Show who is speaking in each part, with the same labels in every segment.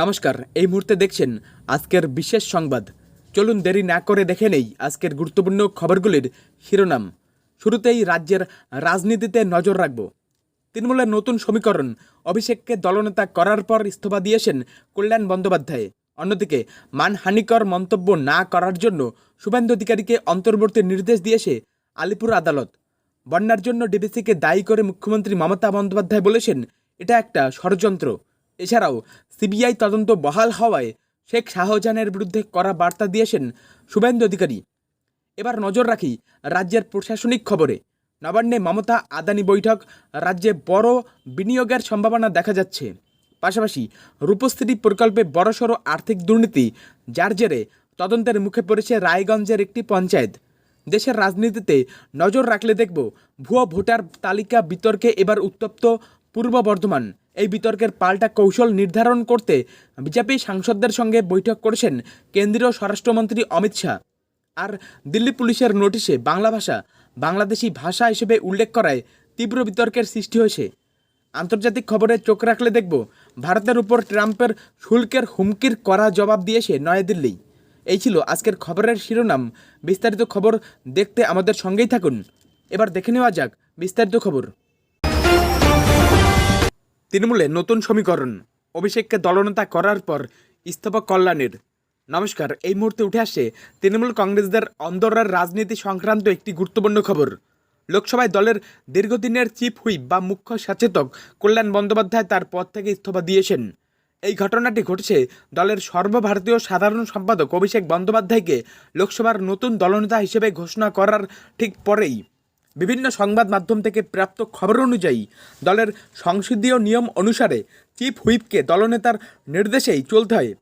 Speaker 1: নমস্কার, এই মুহূর্তে দেখছেন আজকের বিশেষ সংবাদ। চলুন দেরি না করে দেখে নেই আজকের গুরুত্বপূর্ণ খবরগুলির শিরোনাম। শুরুতেই রাজ্যের রাজনীতিতে নজর রাখব। তৃণমূলের নতুন সমীকরণ, অভিষেককে দলনেতা করার পর ইস্তফা দিয়েছেন কল্যাণ বন্দ্যোপাধ্যায়। অন্যদিকে, মানহানিকর মন্তব্য না করার জন্য শুভেন্দু অধিকারীকে অন্তর্বর্তী নির্দেশ দিয়েছে আলিপুর আদালত। বন্যার জন্য ডিবিসিকে দায়ী করে মুখ্যমন্ত্রী মমতা বন্দ্যোপাধ্যায় বলেছেন, এটা একটা ষড়যন্ত্র। এছাড়াও, সিবিআই তদন্ত বহাল হওয়ায় শেখ শাহজাহানের বিরুদ্ধে করা বার্তা দিয়েছেন শুভেন্দু অধিকারী। এবার নজর রাখি রাজ্যের প্রশাসনিক খবরে। নবান্নে মমতা আদানি বৈঠক, রাজ্যে বড় বিনিয়োগের সম্ভাবনা দেখা যাচ্ছে। পাশাপাশি রূপশ্রী প্রকল্পে বড়সড় আর্থিক দুর্নীতি, যার জেরে তদন্তের মুখে পড়েছে রায়গঞ্জের একটি পঞ্চায়েত। দেশের রাজনীতিতে নজর রাখলে দেখব, ভুয়ো ভোটার তালিকা বিতর্কে এবার উত্তপ্ত পূর্ব বর্ধমান। এই বিতর্কের পাল্টা কৌশল নির্ধারণ করতে বিজেপি সাংসদদের সঙ্গে বৈঠক করেছেন কেন্দ্রীয় স্বরাষ্ট্রমন্ত্রী অমিত শাহ। আর দিল্লি পুলিশের নোটিশে বাংলা ভাষা, বাংলাদেশি ভাষা হিসেবে উল্লেখ করায় তীব্র বিতর্কের সৃষ্টি হয়েছে। আন্তর্জাতিক খবরে চোখ রাখলে দেখব, ভারতের উপর ট্রাম্পের শুল্কের হুমকির করা জবাব দিয়েছে নয়াদিল্লি। এই ছিল আজকের খবরের শিরোনাম। বিস্তারিত খবর দেখতে আমাদের সঙ্গেই থাকুন। এবার দেখে নেওয়া যাক বিস্তারিত খবর। তৃণমূলে নতুন সমীকরণ। অভিষেককে দলনেতা করার পর ইস্তফা কল্যাণের। নমস্কার, এই মুহূর্তে উঠে আসে তৃণমূল কংগ্রেসদের অন্দরের রাজনীতি সংক্রান্ত একটি গুরুত্বপূর্ণ খবর। লোকসভায় দলের দীর্ঘদিনের চিফ হুইপ বা মুখ্য সচেতক কল্যাণ বন্দ্যোপাধ্যায় তার পদ থেকে ইস্তফা দিয়েছেন। এই ঘটনাটি ঘটেছে দলের সর্বভারতীয় সাধারণ সম্পাদক অভিষেক বন্দ্যোপাধ্যায়কে লোকসভার নতুন দলনেতা হিসেবে ঘোষণা করার ঠিক পরেই। বিভিন্ন সংবাদ মাধ্যম থেকে প্রাপ্ত খবর অনুযায়ী, দলের সংসদীয় নিয়ম অনুসারে চিফ হুইপকে দলনেতার নির্দেশেই চলতে হয়।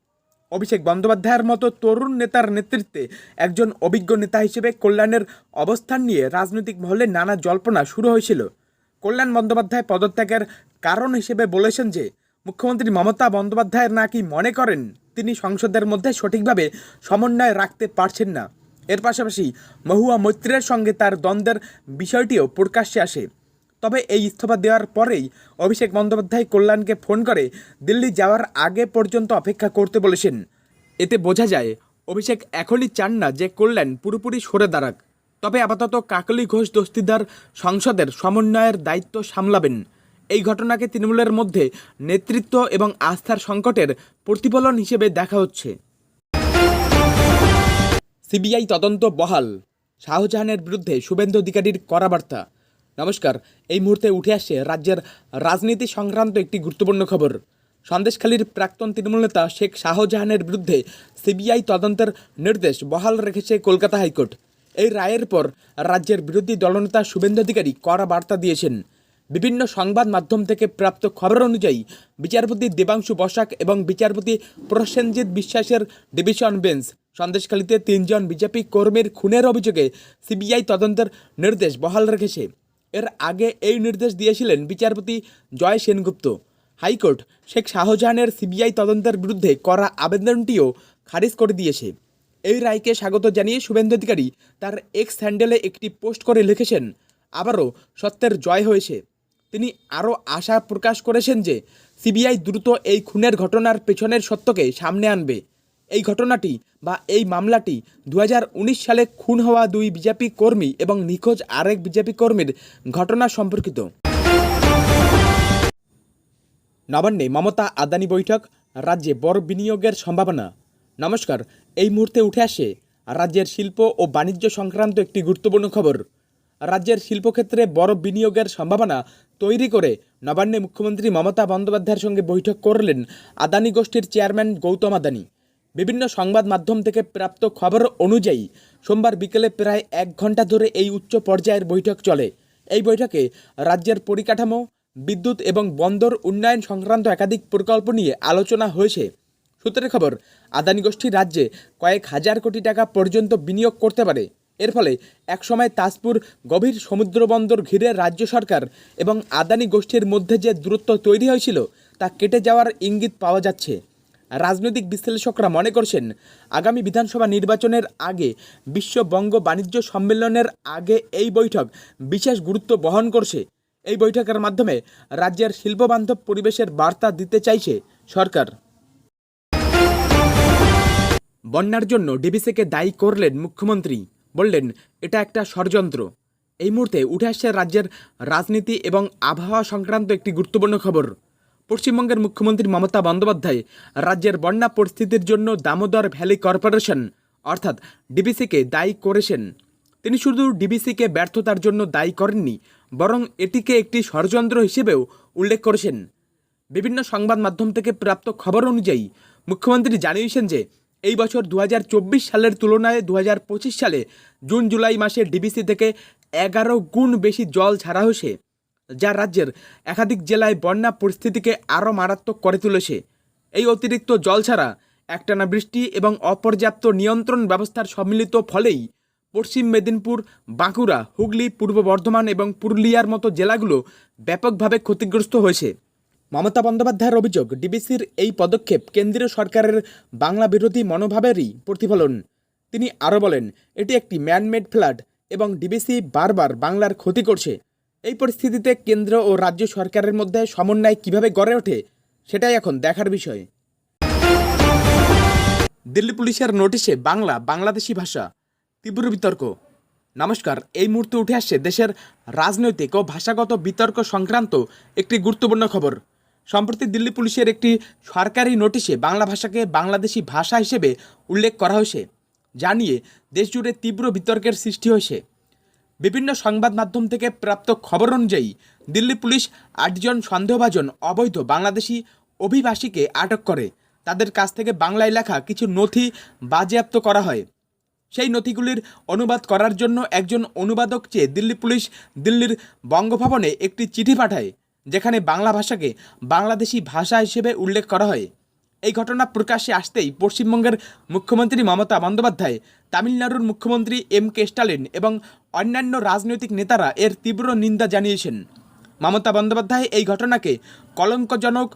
Speaker 1: অভিষেক বন্দ্যোপাধ্যায়ের মতো তরুণ নেতার নেতৃত্বে একজন অভিজ্ঞ নেতা হিসেবে কল্যাণের অবস্থান নিয়ে রাজনৈতিক মহলে নানা জল্পনা শুরু হয়েছিল। কল্যাণ বন্দ্যোপাধ্যায় পদত্যাগের কারণ হিসেবে বলেছেন যে, মুখ্যমন্ত্রী মমতা বন্দ্যোপাধ্যায়ের নাকি মনে করেন, তিনি সংসদের মধ্যে সঠিকভাবে সমন্বয় রাখতে পারছেন না। এর পাশাপাশি মহুয়া মৈত্রের সঙ্গে তার দ্বন্দ্বের বিষয়টিও প্রকাশ্যে আসে। তবে এই ইস্তফা দেওয়ার পরেই অভিষেক বন্দ্যোপাধ্যায় কল্যাণকে ফোন করে দিল্লি যাওয়ার আগে পর্যন্ত অপেক্ষা করতে বলেছেন। এতে বোঝা যায়, অভিষেক এখনই চান না যে কল্যাণ পুরোপুরি সরে দাঁড়াক। তবে আপাতত কাকলি ঘোষ দস্তিদার সংসদের সমন্বয়ের দায়িত্ব সামলাবেন। এই ঘটনাকে তৃণমূলের মধ্যে নেতৃত্ব এবং আস্থার সংকটের প্রতিফলন হিসেবে দেখা হচ্ছে। সিবিআই তদন্ত বহাল। শাহজাহানের বিরুদ্ধে শুভেন্দু অধিকারীর কড়া বার্তা। নমস্কার, এই মুহূর্তে উঠে আসছে রাজ্যের রাজনীতি সংক্রান্ত একটি গুরুত্বপূর্ণ খবর। সন্দেশখালীর প্রাক্তন তৃণমূল নেতা শেখ শাহজাহানের বিরুদ্ধে সিবিআই তদন্তের নির্দেশ বহাল রেখেছে কলকাতা হাইকোর্ট। এই রায়ের পর রাজ্যের বিরোধী দলনেতা শুভেন্দু অধিকারী কড়া বার্তা দিয়েছেন। বিভিন্ন সংবাদ মাধ্যম থেকে প্রাপ্ত খবর অনুযায়ী, বিচারপতি দেবাংশু বসাক এবং বিচারপতি প্রসেনজিৎ বিশ্বাসের ডিভিশন বেঞ্চ সন্দেশখালীতে তিনজন বিজেপি কর্মীর খুনের অভিযোগে সিবিআই তদন্তের নির্দেশ বহাল রেখেছে। এর আগে এই নির্দেশ দিয়েছিলেন বিচারপতি জয় সেনগুপ্ত। হাইকোর্ট শেখ শাহজাহানের সিবিআই তদন্তের বিরুদ্ধে করা আবেদনটিও খারিজ করে দিয়েছে। এই রায়কে স্বাগত জানিয়ে শুভেন্দু অধিকারী তার এক্স হ্যান্ডেলে একটি পোস্ট করে লিখেছেন, আবারও সত্যের জয় হয়েছে। তিনি আরও আশা প্রকাশ করেছেন যে সিবিআই দ্রুত এই খুনের ঘটনার পেছনের সত্যকে সামনে আনবে। এই ঘটনাটি বা এই মামলাটি দু হাজার উনিশ সালে খুন হওয়া দুই বিজেপি কর্মী এবং নিখোঁজ আরেক বিজেপি কর্মীর ঘটনা সম্পর্কিত। নবান্নে মমতা আদানি বৈঠক, রাজ্যে বড় বিনিয়োগের সম্ভাবনা। নমস্কার, এই মুহূর্তে উঠে আসে রাজ্যের শিল্প ও বাণিজ্য সংক্রান্ত একটি গুরুত্বপূর্ণ খবর। রাজ্যের শিল্পক্ষেত্রে বড় বিনিয়োগের সম্ভাবনা তৈরি করে নবান্নে মুখ্যমন্ত্রী মমতা বন্দ্যোপাধ্যায়ের সঙ্গে বৈঠক করলেন আদানি গোষ্ঠীর চেয়ারম্যান গৌতম আদানি। বিভিন্ন সংবাদ মাধ্যম থেকে প্রাপ্ত খবর অনুযায়ী সোমবার বিকেলে প্রায় এক ঘণ্টা ধরে এই উচ্চ পর্যায়ের বৈঠক চলে। এই বৈঠকে রাজ্যের পরিকাঠামো, বিদ্যুৎ এবং বন্দর উন্নয়ন সংক্রান্ত একাধিক প্রকল্প নিয়ে আলোচনা হয়েছে। সূত্রের খবর, আদানি গোষ্ঠী রাজ্যে কয়েক হাজার কোটি টাকা পর্যন্ত বিনিয়োগ করতে পারে। এর ফলে একসময় তাজপুর গভীর সমুদ্র বন্দর ঘিরে রাজ্য সরকার এবং আদানি গোষ্ঠীর মধ্যে যে দূরত্ব তৈরি হয়েছিল, তা কেটে যাওয়ার ইঙ্গিত পাওয়া যাচ্ছে। রাজনৈতিক বিশ্লেষকরা মনে করছেন, আগামী বিধানসভা নির্বাচনের আগে বিশ্ব বঙ্গ বাণিজ্য সম্মেলনের আগে এই বৈঠক বিশেষ গুরুত্ব বহন করছে। এই বৈঠকের মাধ্যমে রাজ্যের শিল্পবান্ধব পরিবেশের বার্তা দিতে চাইছে সরকার। বন্যার জন্য ডিবিসিকে দায়ী করলেন মুখ্যমন্ত্রী। বললেন, এটা একটা ষড়যন্ত্র। এই মুহূর্তে উঠে আসছে রাজ্যের রাজনীতি এবং আবহাওয়া সংক্রান্ত একটি গুরুত্বপূর্ণ খবর। পশ্চিমবঙ্গের মুখ্যমন্ত্রী মমতা বন্দ্যোপাধ্যায় রাজ্যের বন্যা পরিস্থিতির জন্য দামোদর ভ্যালি কর্পোরেশন, অর্থাৎ ডিবিসিকে দায়ী করেছেন। তিনি শুধু ডিবিসিকে ব্যর্থতার জন্য দায়ী করেননি, বরং এটিকে একটি ষড়যন্ত্র হিসেবেও উল্লেখ করেছেন। বিভিন্ন সংবাদ মাধ্যম থেকে প্রাপ্ত খবর অনুযায়ী, মুখ্যমন্ত্রী জানিয়েছেন যে এই বছর দু হাজার চব্বিশ সালের তুলনায় দু হাজার পঁচিশ সালে জুন জুলাই মাসে ডিবিসি থেকে এগারো গুণ বেশি জল ছাড়া হয়েছে, যা রাজ্যের একাধিক জেলায় বন্যা পরিস্থিতিকে আরও মারাত্মক করে তুলেছে। এই অতিরিক্ত জল ছাড়া একটানা বৃষ্টি এবং অপর্যাপ্ত নিয়ন্ত্রণ ব্যবস্থার সম্মিলিত ফলেই পশ্চিম মেদিনীপুর, বাঁকুড়া, হুগলি, পূর্ব বর্ধমান এবং পুরুলিয়ার মতো জেলাগুলো ব্যাপকভাবে ক্ষতিগ্রস্ত হয়েছে। মমতা বন্দ্যোপাধ্যায়ের অভিযোগ, ডিবিসির এই পদক্ষেপ কেন্দ্রীয় সরকারের বাংলা বিরোধী মনোভাবেরই প্রতিফলন। তিনি আরও বলেন, এটি একটি ম্যানমেড ফ্লাড এবং ডিবিসি বারবার বাংলার ক্ষতি করছে। এই পরিস্থিতিতে কেন্দ্র ও রাজ্য সরকারের মধ্যে সমন্বয় কীভাবে গড়ে ওঠে, সেটাই এখন দেখার বিষয়। দিল্লি পুলিশের নোটিশে বাংলা, বাংলাদেশি ভাষা, তীব্র বিতর্ক। নমস্কার, এই মুহূর্তে উঠে আসছে দেশের রাজনৈতিক ও ভাষাগত বিতর্ক সংক্রান্ত একটি গুরুত্বপূর্ণ খবর। সম্প্রতি দিল্লি পুলিশের একটি সরকারি নোটিশে বাংলা ভাষাকে বাংলাদেশি ভাষা হিসেবে উল্লেখ করা হয়েছে যা নিয়ে দেশজুড়ে তীব্র বিতর্কের সৃষ্টি হয়েছে। বিভিন্ন সংবাদ মাধ্যম থেকে প্রাপ্ত খবর অনুযায়ী, দিল্লি পুলিশ আটজন সন্দেহভাজন অবৈধ বাংলাদেশি অভিবাসীকে আটক করে। তাদের কাছ থেকে বাংলায় লেখা কিছু নথি বাজেয়াপ্ত করা হয়। সেই নথিগুলির অনুবাদ করার জন্য একজন অনুবাদক চেয়ে দিল্লি পুলিশ দিল্লির বঙ্গভবনে একটি চিঠি পাঠায়। যেখানে বাংলা ভাষাকে বাংলাদেশি ভাষা হিসেবে উল্লেখ করা হয়। এই ঘটনা প্রকাশ্যে আসতেই পশ্চিমবঙ্গের মুখ্যমন্ত্রী মমতা বন্দ্যোপাধ্যায়, তামিলনাড়ুর মুখ্যমন্ত্রী এম কে স্টালিন এবং অন্যান্য রাজনৈতিক নেতারা এর তীব্র নিন্দা জানিয়েছেন। মমতা বন্দ্যোপাধ্যায় এই ঘটনাকে কলঙ্কজনক,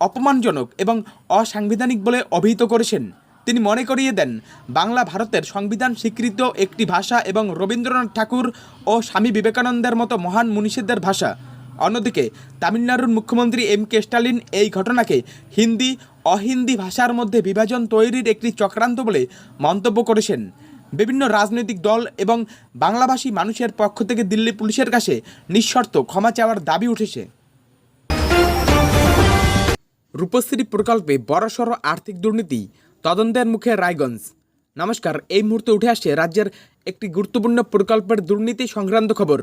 Speaker 1: অপমানজনক এবং অসাংবিধানিক বলে অভিহিত করেছেন। তিনি মনে করিয়ে দেন, বাংলা ভারতের সংবিধান স্বীকৃত একটি ভাষা এবং রবীন্দ্রনাথ ঠাকুর ও স্বামী বিবেকানন্দের মতো মহান মনীষীদের ভাষা। অন্যদিকে, তামিলনাড়ুর মুখ্যমন্ত্রী এম কে স্টালিন এই ঘটনাকে হিন্দি, অহিন্দি ভাষার মধ্যে বিভাজন তৈরির একটি চক্রান্ত বলে মন্তব্য করেছেন। বিভিন্ন রাজনৈতিক দল এবং বাংলাভাষী মানুষের পক্ষ থেকে দিল্লি পুলিশের কাছে নিঃশর্ত ক্ষমা চাওয়ার দাবি উঠেছে। রূপশ্রী প্রকল্পে বড়সড় আর্থিক দুর্নীতি, তদন্তের মুখে রায়গঞ্জ। নমস্কার, এই মুহূর্তে উঠে আসছে রাজ্যের একটি গুরুত্বপূর্ণ প্রকল্পের দুর্নীতি সংক্রান্ত খবর।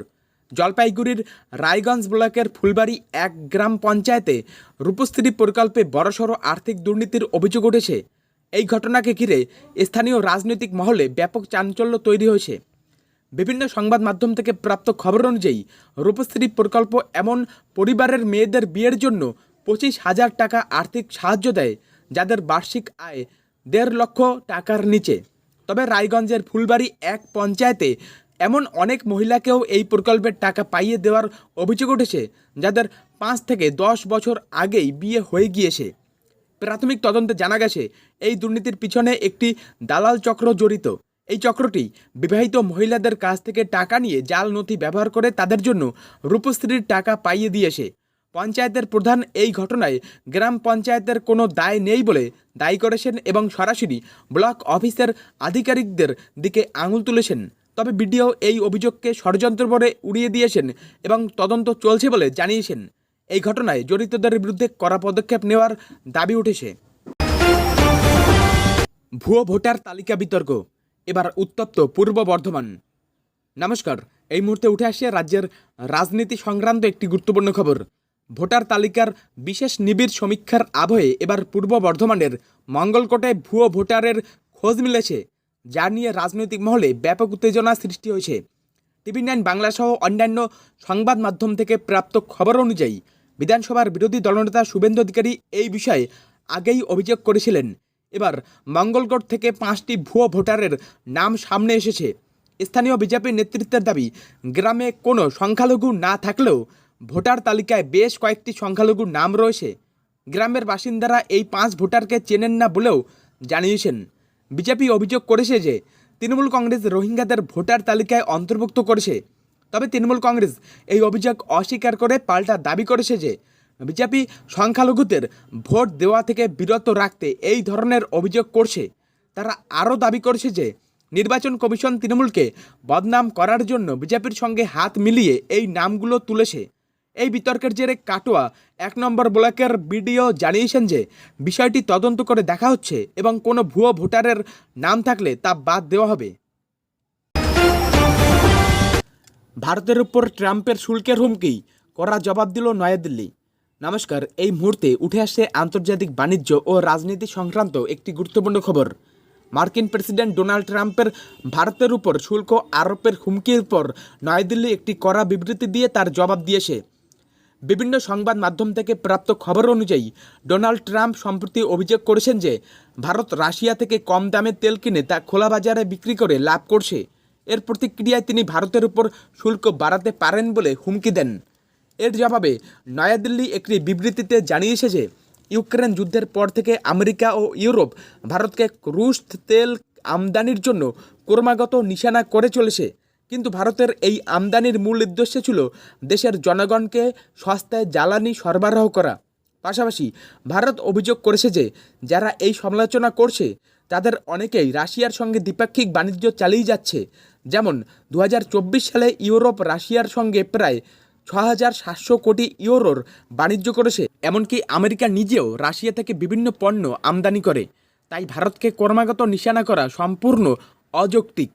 Speaker 1: জলপাইগুড়ির রায়গঞ্জ ব্লকের ফুলবাড়ি এক গ্রাম পঞ্চায়েতে রূপশ্রী প্রকল্পে বড়সড় আর্থিক দুর্নীতির অভিযোগ উঠেছে। এই ঘটনাকে ঘিরে স্থানীয় রাজনৈতিক মহলে ব্যাপক চাঞ্চল্য তৈরি হয়েছে। বিভিন্ন সংবাদ মাধ্যম থেকে প্রাপ্ত খবর অনুযায়ী, রূপশ্রী প্রকল্প এমন পরিবারের মেয়েদের বিয়ের জন্য পঁচিশ হাজার টাকা আর্থিক সাহায্য দেয়, যাদের বার্ষিক আয় দেড় লক্ষ টাকার নিচে। তবে রায়গঞ্জের ফুলবাড়ি এক পঞ্চায়েতে এমন অনেক মহিলাকেও এই প্রকল্পের টাকা পাইয়ে দেওয়ার অভিযোগ উঠেছে, যাদের পাঁচ থেকে দশ বছর আগেই বিয়ে হয়ে গিয়েছে। প্রাথমিক তদন্তে জানা গেছে, এই দুর্নীতির পিছনে একটি দালাল চক্র জড়িত। এই চক্রটি বিবাহিত মহিলাদের কাছ থেকে টাকা নিয়ে জাল নথি ব্যবহার করে তাদের জন্য রূপশ্রীর টাকা পাইয়ে দিয়েছে। পঞ্চায়েতের প্রধান এই ঘটনায় গ্রাম পঞ্চায়েতের কোনো দায় নেই বলে দায়ী করেছেন এবং সরাসরি ব্লক অফিসের আধিকারিকদের দিকে আঙুল তুলেছেন। তবে বিডিও এই অভিযোগকে ষড়যন্ত্র বলে উড়িয়ে দিয়েছেন এবং তদন্ত চলছে বলে জানিয়েছেন। এই ঘটনায় জড়িতদের বিরুদ্ধে কড়া পদক্ষেপ নেওয়ার দাবি উঠেছে। ভুয়ো ভোটার তালিকা বিতর্ক। এবার উত্তপ্ত পূর্ব বর্ধমান। নমস্কার, এই মুহূর্তে উঠে আসে রাজ্যের রাজনীতি সংক্রান্ত একটি গুরুত্বপূর্ণ খবর। ভোটার তালিকার বিশেষ নিবিড় সমীক্ষার আবহে এবার পূর্ব বর্ধমানের মঙ্গলকোটে ভুয়ো ভোটারের খোঁজ মিলেছে। যা নিয়ে রাজনৈতিক মহলে ব্যাপক উত্তেজনা সৃষ্টি হয়েছে। টিভি নাইন বাংলা সহ অন্যান্য সংবাদ মাধ্যম থেকে প্রাপ্ত খবর অনুযায়ী বিধানসভার বিরোধী দলনেতা শুভেন্দু অধিকারী এই বিষয়ে আগেই অভিযোগ করেছিলেন। এবার মঙ্গলকোট থেকে পাঁচটি ভুয়ো ভোটারের নাম সামনে এসেছে। স্থানীয় বিজেপির নেতৃত্বের দাবি, গ্রামে কোনো সংখ্যালঘু না থাকলেও ভোটার তালিকায় বেশ কয়েকটি সংখ্যালঘুর নাম রয়েছে। গ্রামের বাসিন্দারা এই পাঁচ ভোটারকে চেনেন না বলেও জানিয়েছেন। বিজেপি অভিযোগ করেছে যে তৃণমূল কংগ্রেস রোহিঙ্গাদের ভোটার তালিকায় অন্তর্ভুক্ত করেছে। তবে তৃণমূল কংগ্রেস এই অভিযোগ অস্বীকার করে পাল্টা দাবি করেছে যে বিজেপি সংখ্যালঘুদের ভোট দেওয়া থেকে বিরত রাখতে এই ধরনের অভিযোগ করছে। তারা আরও দাবি করেছে যে নির্বাচন কমিশন তৃণমূলকে বদনাম করার জন্য বিজেপির সঙ্গে হাত মিলিয়ে এই নামগুলো তুলেছে। এই বিতর্কের জেরে কাটোয়া এক নম্বর ব্লকের বিডিও জানিয়েছেন যে, বিষয়টি তদন্ত করে দেখা হচ্ছে এবং কোনো ভুয়ো ভোটারের নাম থাকলে তা বাদ দেওয়া হবে। ভারতের উপর ট্রাম্পের শুল্কের হুমকি করা জবাব দিল নয়াদিল্লি। নমস্কার, এই মুহূর্তে উঠে আসছে আন্তর্জাতিক বাণিজ্য ও রাজনীতি সংক্রান্ত একটি গুরুত্বপূর্ণ খবর। মার্কিন প্রেসিডেন্ট ডোনাল্ড ট্রাম্পের ভারতের উপর শুল্ক আরোপের হুমকির পর নয়াদিল্লি একটি কড়া বিবৃতি দিয়ে তার জবাব দিয়েছে। বিভিন্ন সংবাদ মাধ্যম থেকে প্রাপ্ত খবর অনুযায়ী, ডোনাল্ড ট্রাম্প সম্প্রতি অভিযোগ করেছেন যে, ভারত রাশিয়া থেকে কম দামে তেল কিনে তা খোলা বাজারে বিক্রি করে লাভ করছে। এর প্রতিক্রিয়ায় তিনি ভারতের উপর শুল্ক বাড়াতে পারেন বলে হুমকি দেন। এর জবাবে নয়াদিল্লি একটি বিবৃতিতে জানিয়েছে যে, ইউক্রেন যুদ্ধের পর থেকে আমেরিকা ও ইউরোপ ভারতকে রুশ তেল আমদানির জন্য ক্রমাগত নিশানা করে চলেছে। কিন্তু ভারতের এই আমদানির মূল উদ্দেশ্য ছিল দেশের জনগণকে সস্তায় জ্বালানি সরবরাহ করা। পাশাপাশি ভারত অভিযোগ করেছে যে, যারা এই সমালোচনা করছে, তাদের অনেকেই রাশিয়ার সঙ্গে দ্বিপাক্ষিক বাণিজ্য চালিয়ে যাচ্ছে। যেমন দু হাজার চব্বিশ সালে ইউরোপ রাশিয়ার সঙ্গে প্রায় ছ হাজার সাতশো কোটি ইউরোর বাণিজ্য করেছে। এমনকি আমেরিকা নিজেও রাশিয়া থেকে বিভিন্ন পণ্য আমদানি করে। তাই ভারতকে ক্রমাগত নিশানা করা সম্পূর্ণ অযৌক্তিক।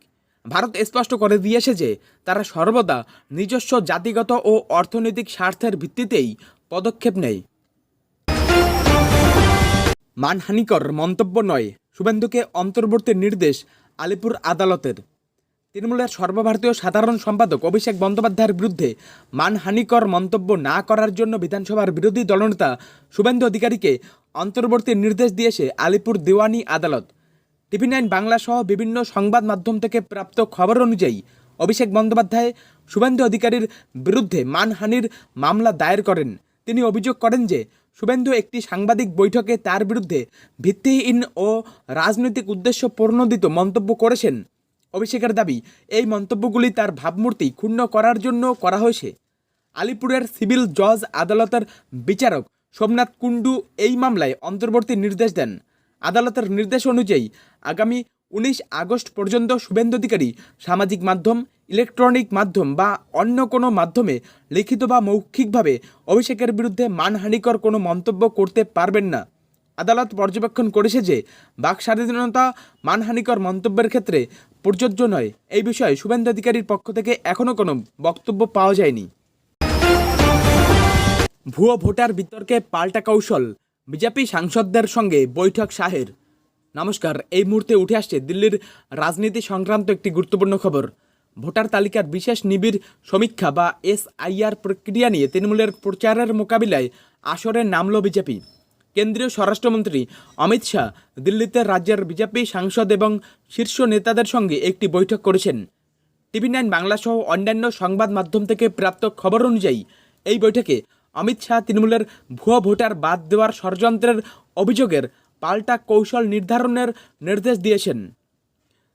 Speaker 1: ভারত স্পষ্ট করে দিয়েছে যে, তারা সর্বদা নিজস্ব জাতিগত ও অর্থনৈতিক স্বার্থের ভিত্তিতেই পদক্ষেপ নেয়। মানহানিকর মন্তব্য নয়, শুভেন্দুকে অন্তর্বর্তী নির্দেশ আলিপুর আদালতের। তৃণমূলের সর্বভারতীয় সাধারণ সম্পাদক অভিষেক বন্দ্যোপাধ্যায়ের বিরুদ্ধে মানহানিকর মন্তব্য না করার জন্য বিধানসভার বিরোধী দলনেতা শুভেন্দু অধিকারীকে অন্তর্বর্তী নির্দেশ দিয়েছে আলিপুর দেওয়ানি আদালত। টিভি নাইন বাংলা সহ বিভিন্ন সংবাদ মাধ্যম থেকে প্রাপ্ত খবর অনুযায়ী অভিষেক বন্দ্যোপাধ্যায় শুভেন্দু অধিকারীর বিরুদ্ধে মানহানির মামলা দায়ের করেন। তিনি অভিযোগ করেন যে, শুভেন্দু একটি সাংবাদিক বৈঠকে তার বিরুদ্ধে ভিত্তিহীন ও রাজনৈতিক উদ্দেশ্য প্রণোদিত মন্তব্য করেছেন। অভিষেকের দাবি, এই মন্তব্যগুলি তার ভাবমূর্তি ক্ষুণ্ণ করার জন্য করা হয়েছে। আলিপুরের সিভিল জজ আদালতের বিচারক সোমনাথ কুণ্ডু এই মামলায় অন্তর্বর্তী নির্দেশ দেন। আদালতের নির্দেশ অনুযায়ী আগামী উনিশ আগস্ট পর্যন্ত শুভেন্দু অধিকারী সামাজিক মাধ্যম, ইলেকট্রনিক মাধ্যম বা অন্য কোনো মাধ্যমে লিখিত বা মৌখিকভাবে অভিষেকের বিরুদ্ধে মানহানিকর কোনো মন্তব্য করতে পারবেন না। আদালত পর্যবেক্ষণ করেছে যে বাক স্বাধীনতা মানহানিকর মন্তব্যের ক্ষেত্রে প্রযোজ্য নয়। এই বিষয়ে শুভেন্দু অধিকারীর পক্ষ থেকে এখনও কোনো বক্তব্য পাওয়া যায়নি। ভুয়ো ভোটার বিতর্কে পাল্টা কৌশল। বিজেপি সাংসদদের সঙ্গে বৈঠক শাহের নমস্কার, এই মুহূর্তে উঠে আসছে দিল্লির রাজনীতি সংক্রান্ত একটি গুরুত্বপূর্ণ খবর। ভোটার তালিকার বিশেষ নিবিড় সমীক্ষা বা এসআইআর প্রক্রিয়া নিয়ে তৃণমূলের প্রচারের মোকাবিলায় আসরে নামল বিজেপি। কেন্দ্রীয় স্বরাষ্ট্রমন্ত্রী অমিত শাহ দিল্লিতে রাজ্যের বিজেপি সাংসদ এবং শীর্ষ নেতাদের সঙ্গে একটি বৈঠক করেছেন। টিভি নাইন বাংলা সহ অন্যান্য সংবাদ মাধ্যম থেকে প্রাপ্ত খবর অনুযায়ী এই বৈঠকে অমিত শাহ তৃণমূলের ভুয়া ভোটার বাদ দেওয়ার ষড়যন্ত্রের অভিযোগের পাল্টা কৌশল নির্ধারণের নির্দেশ দিয়েছেন।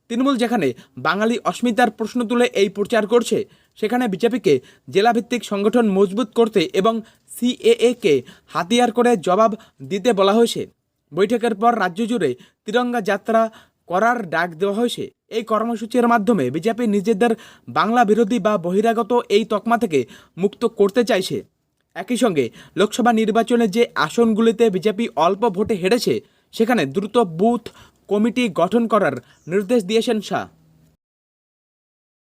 Speaker 1: তৃণমূল যেখানে বাঙালি অস্মিতার প্রশ্ন তুলে এই প্রচার করছে, সেখানে বিজেপিকে জেলাভিত্তিক সংগঠন মজবুত করতে এবং সিএএকে হাতিয়ার করে জবাব দিতে বলা হয়েছে। বৈঠকের পর রাজ্য জুড়ে তিরঙ্গা যাত্রা করার ডাক দেওয়া হয়েছে। এই কর্মসূচির মাধ্যমে বিজেপি নিজেদের বাংলা বিরোধী বা বহিরাগত এই তকমা থেকে মুক্ত করতে চাইছে। একই সঙ্গে লোকসভা নির্বাচনে যে আসনগুলিতে বিজেপি অল্প ভোটে হেরেছে, সেখানে দ্রুত বুথ কমিটি গঠন করার নির্দেশ দিয়েছেন শাহ।